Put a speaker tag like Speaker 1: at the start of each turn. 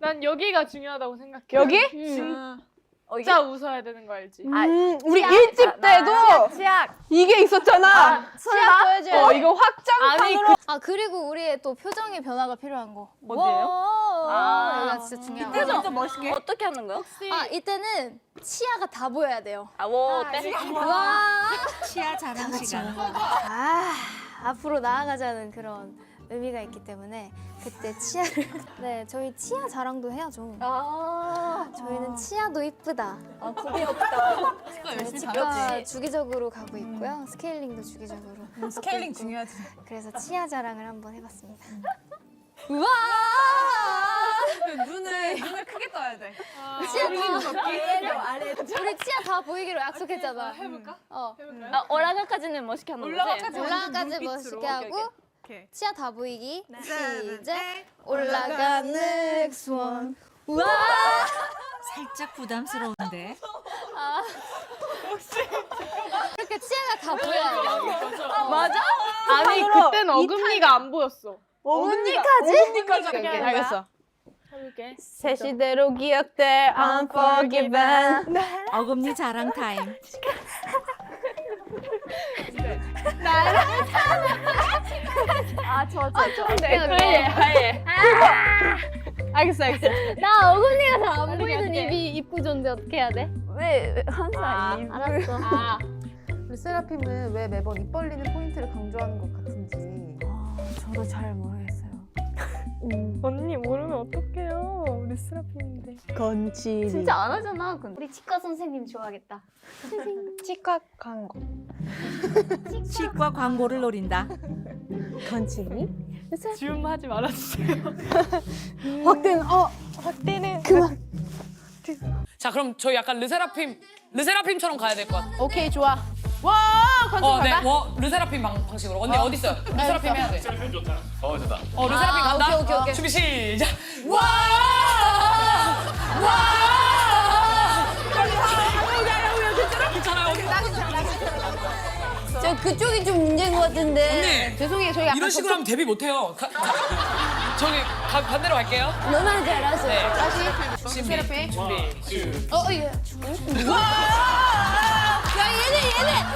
Speaker 1: 난 여기가 중요하다고 생각해.
Speaker 2: 여기?
Speaker 3: 어, 이게
Speaker 1: 진짜 웃어야 되는 거 알지?
Speaker 2: 음, 우리
Speaker 3: 치약.
Speaker 2: 일집
Speaker 3: 아, 나
Speaker 2: 때도
Speaker 3: 치약.
Speaker 2: 이게 있었잖아.
Speaker 3: 설마?
Speaker 2: 어, 이거 확장판으로.
Speaker 4: 아 그리고 우리의 또 표정의 변화가 필요한 거.
Speaker 3: 어디예요?
Speaker 4: 아,
Speaker 3: 아,
Speaker 4: 이거 진짜 중요한 거.
Speaker 3: 좀 멋있게. 어떻게 하는 거요?
Speaker 4: 아 이때는 치아가 다 보여야 돼요.
Speaker 3: 아, 뭐 어때?
Speaker 4: 와.
Speaker 5: 치아 자랑 시간.
Speaker 4: 아 앞으로 나아가자는 그런 의미가 있기 때문에 그때 치아를 네 저희 치아 자랑도 해야죠.
Speaker 3: 아,
Speaker 4: 저희는 치아도 이쁘다.
Speaker 3: 아 굽이 없다.
Speaker 4: 저희 치과 주기적으로 가고 있고요. 스케일링도 주기적으로.
Speaker 5: 스케일링 중요하지.
Speaker 4: 그래서 치아 자랑을 한번 해봤습니다.
Speaker 5: 눈을 눈을 크게 떠야 돼.
Speaker 4: 치아 다 우리 치아 다 보이기로 약속했잖아.
Speaker 1: 해볼까?
Speaker 4: 어.
Speaker 3: 아, 올라가까지는 멋있게 하는 거지?
Speaker 5: 올라가까지.
Speaker 4: 올라가까지
Speaker 5: 눈빛으로.
Speaker 4: 멋있게 하고
Speaker 5: 오케이.
Speaker 4: 치아 다 보이기
Speaker 5: 셋,
Speaker 4: 시작
Speaker 5: 넷.
Speaker 4: 올라가는 수원
Speaker 5: 살짝 부담스러운데.
Speaker 4: 이렇게 치아가 다 보여야 돼
Speaker 3: 맞아?
Speaker 1: 아니 그때는 어금니가 안 보였어.
Speaker 2: 어금니까지? 어금니까지.
Speaker 1: 오케이,
Speaker 2: 알겠어.
Speaker 1: 해볼게.
Speaker 2: 새 시대로 기억될 Unforgiven.
Speaker 5: 어금니 자랑 타임.
Speaker 3: 아, 저, 저, 저.
Speaker 2: 네,
Speaker 3: 그래, 하얘.
Speaker 2: 알겠어, 알겠어.
Speaker 4: 나 어금니가 잘안 보이는 입이 입구 좋은데 어떻게 해야 돼?
Speaker 3: 왜, 왜 항상 입
Speaker 4: 알았어
Speaker 1: 아,
Speaker 6: 우리 세라핌은 왜 매번 입 벌리는 포인트를 강조하는 것 같은지
Speaker 5: 저도 잘 모르겠어요.
Speaker 1: 언니 모르면 어떡해요. 우리 스라핀인데.
Speaker 2: 건치.
Speaker 3: 진짜 안 하잖아, 근데.
Speaker 4: 우리 치과 선생님 좋아하겠다
Speaker 2: 치과 광고.
Speaker 5: 치과 광고를 노린다.
Speaker 2: 건치니?
Speaker 1: 줌 하지 말아주세요.
Speaker 2: 확대는 어 확대는 그만.
Speaker 7: 자 그럼 저희 약간 르세라핌 르세라핌처럼 가야 될 것 같아.
Speaker 2: 오케이 좋아. 와 건치
Speaker 7: 어, 네,
Speaker 2: 간다.
Speaker 7: 워 르세라핌 방, 방식으로. 언니 어. 디 있어요? 르세라핌 해야 돼.
Speaker 8: 르세라핌 좋다. 어 좋다.
Speaker 7: 어, 르세라핌 간다.
Speaker 4: 오케이, 오케이, 오케이.
Speaker 7: 준비 시작. 와! 와!
Speaker 4: 저 그쪽이 좀 문제인 것 같은데
Speaker 7: 언니
Speaker 2: 죄송해요 저희 약간
Speaker 7: 이런 식으로 하면 데뷔 못 해요. 가, 가, 저기 가, 반대로 갈게요.
Speaker 4: 너만 잘하세요
Speaker 7: 네.
Speaker 2: 다시
Speaker 7: 준비.
Speaker 2: 세라핌.
Speaker 7: 준비.
Speaker 4: 어, 예. 야, 얘네, 얘네!